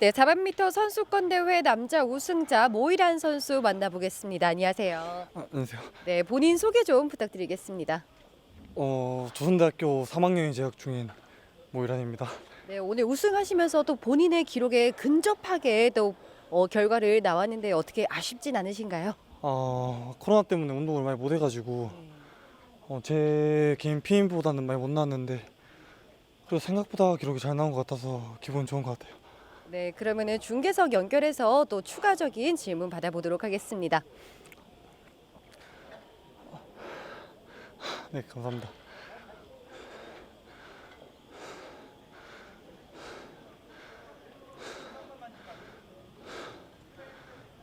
네, 400m 선수권 대회 남자 우승자 모이란 선수 만나보겠습니다. 안녕하세요. 아, 안녕하세요. 네, 본인 소개 좀 부탁드리겠습니다. 어, 조선대학교 3학년에 재학 중인 모이란입니다. 네, 오늘 우승하시면서 또 본인의 기록에 근접하게 또 어, 결과를 나왔는데 어떻게 아쉽진 않으신가요? 아, 코로나 때문에 운동을 많이 못 해가지고 어, 제 개인 피임보다는 많이 못 나왔는데 그래도 생각보다 기록이 잘 나온 것 같아서 기분 좋은 것 같아요. 네, 그러면은 중계석 연결해서 또 추가적인 질문 받아보도록 하겠습니다. 네, 감사합니다.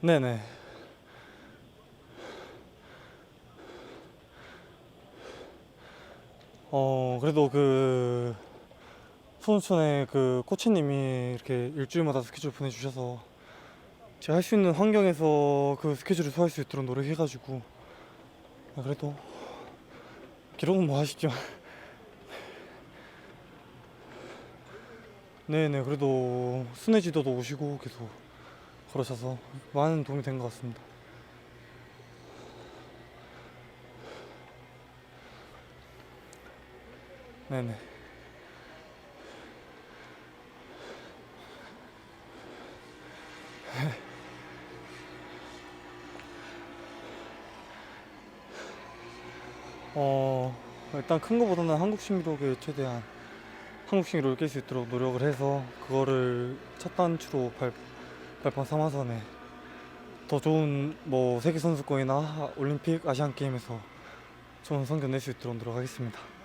네네. 어, 그래도 그 소원촌에 그 코치님이 이렇게 일주일마다 스케줄 보내주셔서 제가 할 수 있는 환경에서 그 스케줄을 소화할 수 있도록 노력해가지고 아, 그래도 기록은 뭐 아쉽지만 네네 그래도 순회 지도도 오시고 계속 그러셔서 많은 도움이 된 것 같습니다. 네네. 어 일단 큰 거보다는 한국 신기록에 최대한 한국 신기록을 깰 수 있도록 노력을 해서 그거를 첫 단추로 발, 발판 삼아서는 더 좋은 뭐 세계 선수권이나 올림픽 아시안 게임에서 좋은 성적 낼 수 있도록 노력하겠습니다.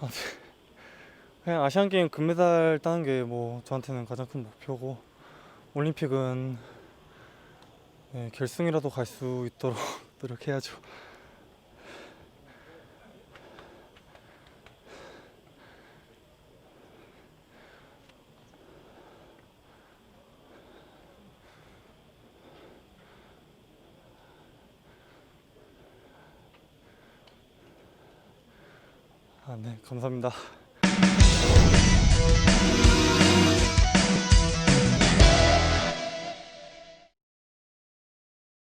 그냥 아시안 게임 금메달 따는 게 뭐 저한테는 가장 큰 목표고 올림픽은 네, 결승이라도 갈 수 있도록 노력해야죠. 아, 네, 감사합니다.